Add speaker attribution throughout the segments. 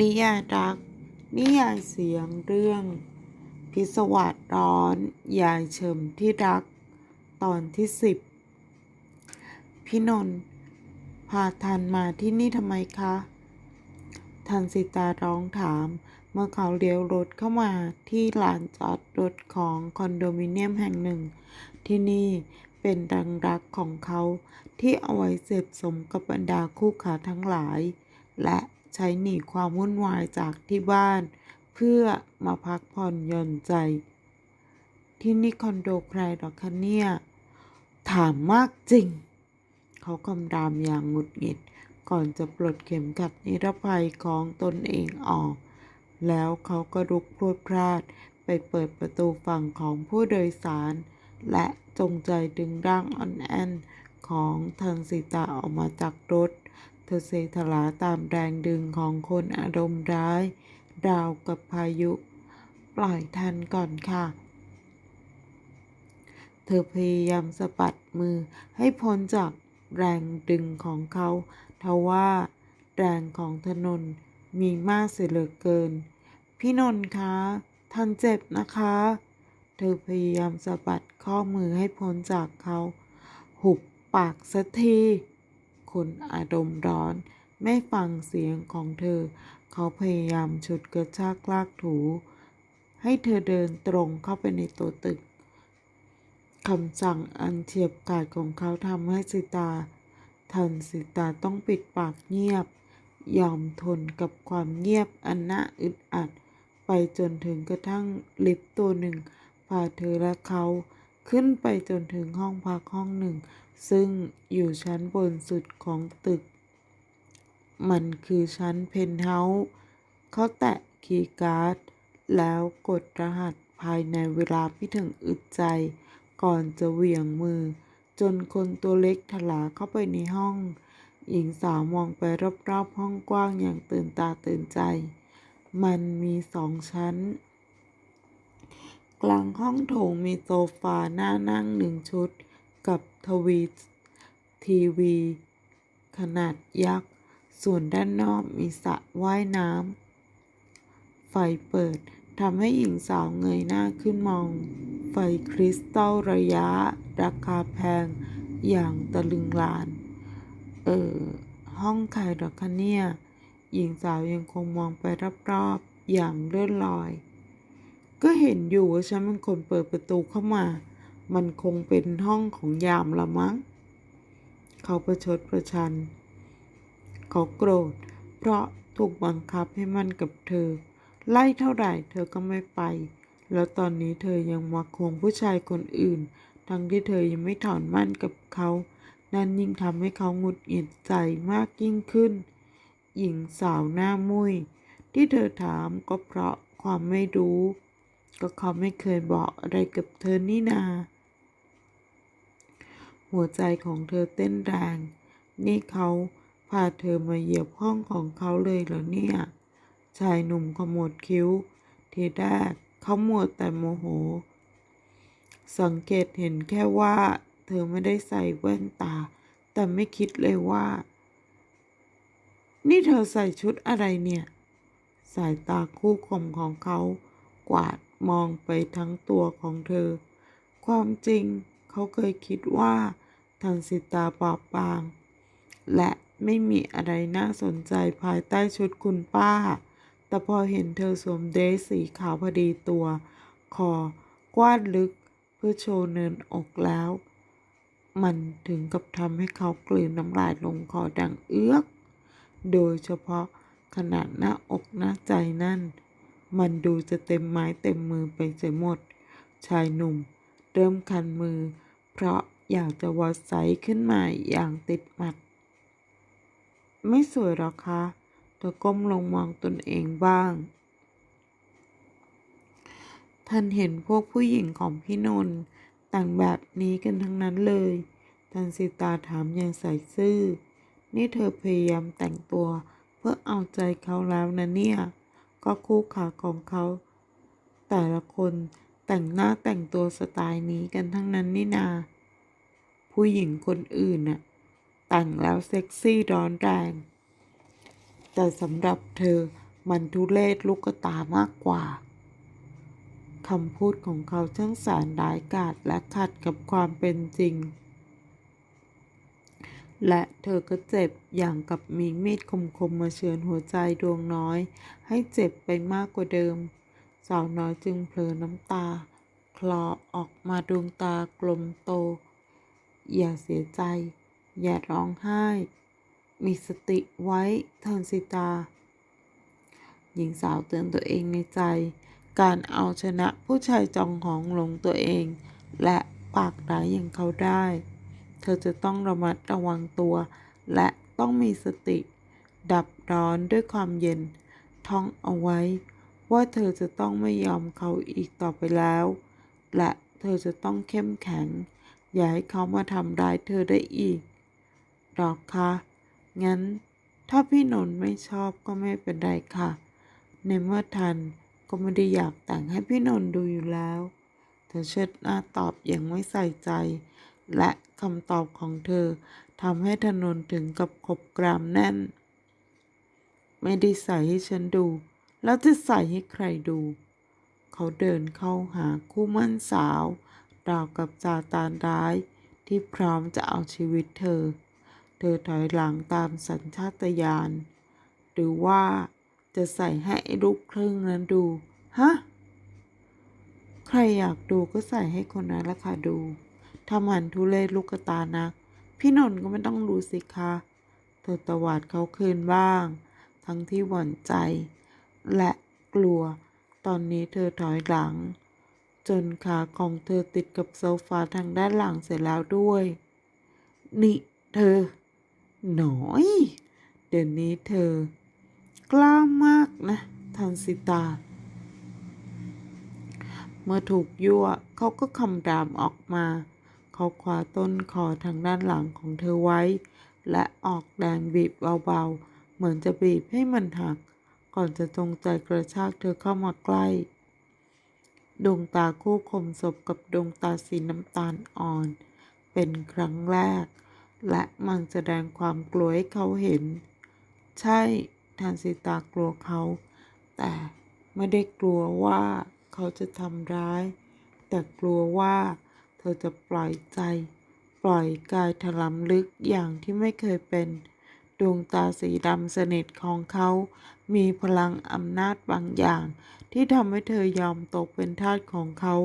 Speaker 1: นิยายรัก นิยายเสียงเรื่อง พิศวาสร้อน ยายเฉิมที่รัก ตอนที่สิบพี่นนท์พาทันมาที่นี่ทำไมคะ ทันสิตาร้องถาม เมื่อเขาเลี้ยวรถเข้ามาที่ลานจอดรถของคอนโดมิเนียมแห่งหนึ่ง ที่นี่เป็นรังรักของเขาที่เอาไว้เสพสมกับบรรดาคู่ขาทั้งหลาย และ ใช้หนีความวุ่นวายจากที่บ้าน เพื่อมาพักผ่อนหย่อนใจ ที่นี่คอนโดใครหรอคะเนี่ย ถามมากจริง เขาคำรามอย่างหงุดหงิด ก่อนจะปลดเข็มขัดนิรภัยของตนเองออก แล้วเขาก็ลุกพรวดพลาดไปเปิดประตูฝั่งของผู้โดยสาร และจงใจดึงร่างอ่อนแอนของทันสิตาออกมาจากรถ อเซทลาตามแรงดึงของคนอารมณ์ร้ายราวกับพายุ ปล่อยทันก่อนค่ะ เธอพยายามสะบัดมือให้พ้นจากแรงดึงของเขาทว่าแรงของถนนมีมากเสียเหลือเกิน พี่นนท์คะท่านเจ็บนะคะ เธอพยายามสะบัดข้อมือให้พ้นจากเขา หุบปากสักที คนอารมณ์ร้อน ไม่ฟังเสียงของเธอ เขาพยายามฉุดกระชากลากถู ให้เธอเดินตรงเข้าไปในตัวตึกคำสั่งอันเฉียบขาดของเขาทำให้สิตา ทันสิตาต้องปิดปากเงียบ ยอมทนกับความเงียบอันน่าอึดอัด ไปจนถึงกระทั่งลิฟต์ตัวหนึ่งพาเธอและเขาขึ้นไปจนถึงห้องพักห้องหนึ่ง ซึ่งอยู่ชั้นบนสุดของตึก มันคือชั้นเพนท์เฮาส์เขาแตะคีย์การ์ด แล้วกดรหัสภายในเวลาไม่ถึงอึดใจ ก่อนจะเหวี่ยงมือ จนคนตัวเล็กถลาเข้าไปในห้อง หญิงสาวมองไปรอบๆห้องกว้างอย่างตื่นตาตื่นใจ มันมีสองชั้น กลางห้องโถงมีโซฟาหน้านั่งหนึ่งชุด กับทวีทีวี ขนาดยักษ์ ส่วนด้านนอกมีสระว่ายน้ำ ไฟเปิดทำให้หญิงสาวเงยหน้าขึ้นมอง ไฟคริสตัลระยะ ราคาแพงอย่างตะลึงลาน เออ ห้องใครหรอคะเนี่ย หญิงสาวยังคงมองไปรอบๆอย่างเลื่อนลอย ก็เห็นอยู่ว่าฉันเป็นคนเปิดประตูเข้ามา มันคงเป็นห้องของยามละมั้ง เขาประชดประชัน เขาโกรธ เพราะถูกบังคับให้มันกับเธอ ไล่เท่าไหร่เธอก็ไม่ไป แล้วตอนนี้เธอยังมาควงผู้ชายคนอื่น ทั้งที่เธอยังไม่ถอนมั่นกับเขา นั่นยิ่งทำให้เขาหงุดหงิดใจมากยิ่งขึ้น หญิงสาวหน้ามุยที่เธอถามก็เพราะความไม่รู้ ก็เขาไม่เคยบอกอะไรกับเธอนี่นา หัวใจของเธอเต้นแรง นี่เขาพาเธอมาเหยียบห้องของเขาเลยเหรอเนี่ย ชายหนุ่มขมวดคิ้ว ทีแรกเขามัวแต่โมโห สังเกตเห็นแค่ว่า เธอไม่ได้ใส่แว่นตา แต่ไม่คิดเลยว่า นี่เธอใส่ชุดอะไรเนี่ย สายตาคู่คมของเขา กวาดมองไปทั้งตัวของเธอ ความจริงเขาเคยคิดว่า ทันสิตาบอบบาง และไม่มีอะไรน่าสนใจภายใต้ชุดคุณป้า แต่พอเห็นเธอสวมเดรสสีขาวพอดีตัว คอกว้านลึกเพื่อโชว์เนินอกแล้ว มันถึงกับทำให้เขากลืนน้ำลายลงคอดังเอื้อก โดยเฉพาะขนาดหน้าอกหน้าใจนั่น มันดูจะเต็มไม้เต็มมือไปเสียหมด ชายหนุ่ม เริ่มคันมือ เพราะอยากจะวัดไซขึ้นมาอย่างติดหมัด ไม่สวยหรอคะเธอก้มลงมองตนเองบ้าง ท่านเห็นพวกผู้หญิงของพี่นนท์แต่งแบบนี้กันทั้งนั้นเลยทันสิตาถามอย่างใส่ซื่อ นี่เธอพยายามแต่งตัวเพื่อเอาใจเขาแล้วนะเนี่ย ก็คู่ขาของเขา แต่ละคนแต่งหน้าแต่งตัวสไตล์นี้กันทั้งนั้นนี่นา ผู้หญิงคนอื่นน่ะแต่งแล้วเซ็กซี่ร้อนแรง แต่สำหรับเธอมันทุเลศลูกตามากกว่าคำพูดของเขาช่างแสนร้ายกาจและขัดกับความเป็นจริง และเธอก็เจ็บอย่างกับมีมีดคมๆมาเฉือนหัวใจดวงน้อย ให้เจ็บไปมากกว่าเดิม สาวน้อยจึงเผลอน้ำตา คลอออกมาดวงตากลมโต อย่าเสียใจ อย่าร้องไห้ มีสติไว้เทินสิตา หญิงสาวเตือนตัวเองในใจ การเอาชนะผู้ชายจองของหลงตัวเอง และปากร้ายอย่างเขาได้ เธอจะต้องระมัดระวังตัว และต้องมีสติ ดับร้อนด้วยความเย็น ท่องเอาไว้ ว่าเธอจะต้องไม่ยอมเขาอีกต่อไปแล้ว และเธอจะต้องเข้มแข็ง อย่าให้เขามาทำร้ายเธอได้อีกหรอกคะงั้นถ้าพี่นนท์ไม่ชอบก็ไม่เป็นไรค่ะ ในเมื่อทันก็ไม่ได้อยากแต่งให้พี่นนท์ดูอยู่แล้ว เธอเชิดหน้าตอบอย่างไม่ใส่ใจ และคำตอบของเธอทำให้ถนนถึงกับขบกรามแน่น ไม่ได้ใส่ให้ฉันดู แล้วจะใส่ให้ใครดู เขาเดินเข้าหาคู่มั่นสาว ราวกับจาตานร้าย ที่พร้อมจะเอาชีวิตเธอ เธอถอยหลังตามสัญชาตญาณ หรือว่าจะใส่ให้ลูกครึ่งนั้นดู ฮะ ใครอยากดูก็ใส่ให้คนนั้นละค่ะดูถ้ามันทุเลศลูกกระตานัก พี่นนท์ก็ไม่ต้องรู้สิคะเธอตวาดเขาคืนบ้าง ทั้งที่หวั่นใจ และกลัว ตอนนี้เธอถอยหลัง จนขาของเธอติดกับโซฟาทางด้านหลังเสร็จแล้วด้วย นี่เธอ หน่อย เดี๋ยวนี้เธอ กล้ามากนะทันสิตา เมื่อถูกยั่วเขาก็คำรามออกมา เขาคว้าต้นคอทางด้านหลังของเธอไว้ และออกแรงบีบเบาๆ เหมือนจะบีบให้มันหัก ก่อนจะจงใจกระชากเธอเข้ามาใกล้ ดวงตาคู่คมศพกับดวงตาสีน้ำตาลอ่อน เป็นครั้งแรก และมันแสดงความกลัวให้เขาเห็น ใช่ทันสิตากลัวเขา แต่ไม่ได้กลัวว่าเขาจะทำร้าย แต่กลัวว่าเธอจะปล่อยใจ ปล่อยกายถลำลึกอย่างที่ไม่เคยเป็น ดวงตาสีดำสนิทของเขา มีพลังอำนาจบางอย่าง ที่ทำให้เธอยอมตกเป็นทาสของเขา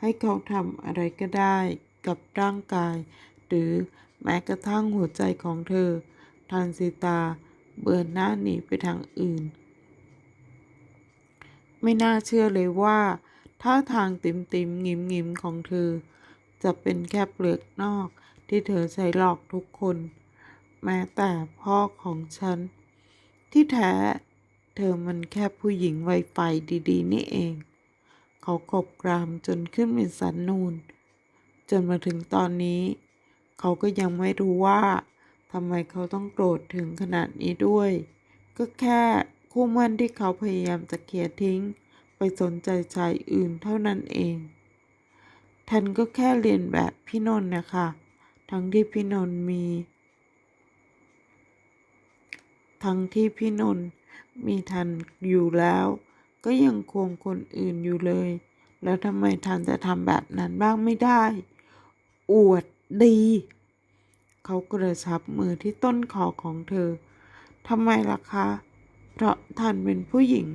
Speaker 1: ให้เขาทำอะไรก็ได้กับร่างกาย หรือแม้กระทั่งหัวใจของเธอ ทันสิตา เบือนหน้าหนีไปทางอื่น ไม่น่าเชื่อเลยว่าท่าทางติมติมงิมงิมของเธอ จะเป็นแค่เปลือกนอกที่เธอใช้หลอกทุกคน แม้แต่พ่อของฉัน ที่แท้ เธอมันแค่ผู้หญิงไวไฟดีๆ นี่เอง เขากบกรามจนขึ้นเป็นสันนูน จนมาถึงตอนนี้ เขาก็ยังไม่รู้ว่าทำไมเขาต้องโกรธถึงขนาดนี้ด้วย ก็แค่คู่มั่นที่เขาพยายามจะเคลียร์ทิ้ง ไปสนใจชายอื่นเท่านั้นเองทันก็แค่เรียนแบบพี่นนท์นะคะ ทั้งที่พี่นนท์มี ทั้งที่พี่นนท์ มีทันอยู่แล้ว ก็ยังควงคนอื่นอยู่เลย แล้วทำไมทันจะทำแบบนั้นบ้างไม่ได้ อวดดี เขากระชับมือที่ต้นคอของเธอทำไมล่ะคะ เพราะทันเป็นผู้หญิง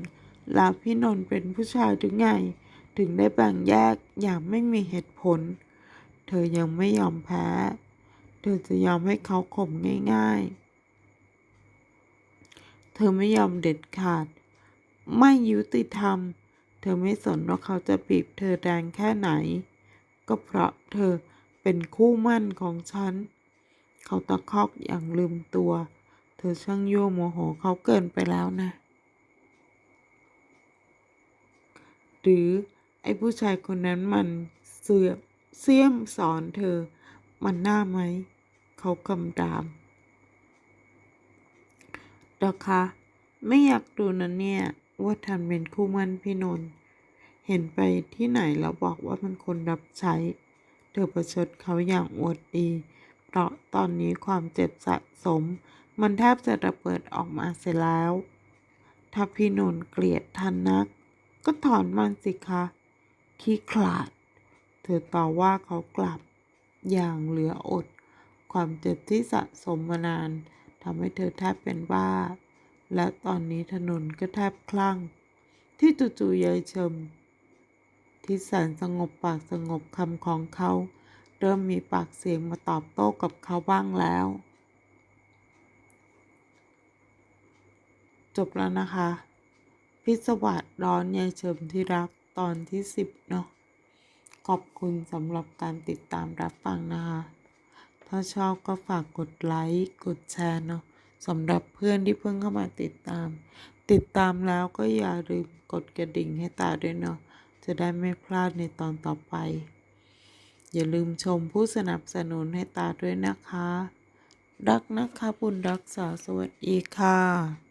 Speaker 1: แล้วพี่นนท์เป็นผู้ชายถึงไง ถึงได้แบ่งแยกอย่างไม่มีเหตุผล เธอยังไม่ยอมแพ้ เธอจะยอมให้เขาข่มง่าย ๆ เธอไม่ยอมเด็ดขาด ไม่ยุติธรรม เธอไม่สนว่าเขาจะบีบเธอแรงแค่ไหน ก็เพราะเธอเป็นคู่มั่นของฉัน เขาตะคอกอย่างลืมตัว เธอช่างโยั่โมโหเขาเกินไปแล้วนะ หรือไอ้ผู้ชายคนนั้นมันเสือเสียมสอนเธอ มันหน้าไหม เขากำดาม ดอกคะ ไม่อยากดูนะเนี่ย ว่าทันเป็นคู่มั่นพี่นนท์เห็นไปที่ไหนแล้วบอกว่ามันคนรับใช้ เธอประชดเขาอย่างอวดดี เพราะตอนนี้ความเจ็บสะสม มันแทบจะระเบิดออกมาเสียแล้ว ถ้าพี่นนท์เกลียดท่านนัก ก็ถอนมันสิคะ ขี้ขลาด เธอต่อว่าเขากลับ อย่างเหลืออด ความเจ็บที่สะสมมานาน ทำให้เธอแทบเป็นบ้า และตอนนี้ถนนก็แทบคลั่ง ที่จู่ๆยายเชิม ที่แสนสงบปากสงบคำของเขา เริ่มมีปากเสียงมาตอบโต้กับเขาบ้างแล้ว จบแล้วนะคะ พิศวัสร้อนยายเฉิมที่รักตอนที่สิบเนาะขอบคุณสำหรับการติดตามรับฟังนะคะ ถ้าชอบก็ฝากกดไลค์กดแชร์เนาะสำหรับเพื่อนที่เพิ่งเข้ามาติดตาม ติดตามแล้วก็อย่าลืมกดกระดิ่งให้ตาด้วยเนาะจะได้ไม่พลาดในตอนต่อไป อย่าลืมชมผู้สนับสนุนให้ตาด้วยนะคะ รักนะคะบุญรักษาสวัสดีค่ะ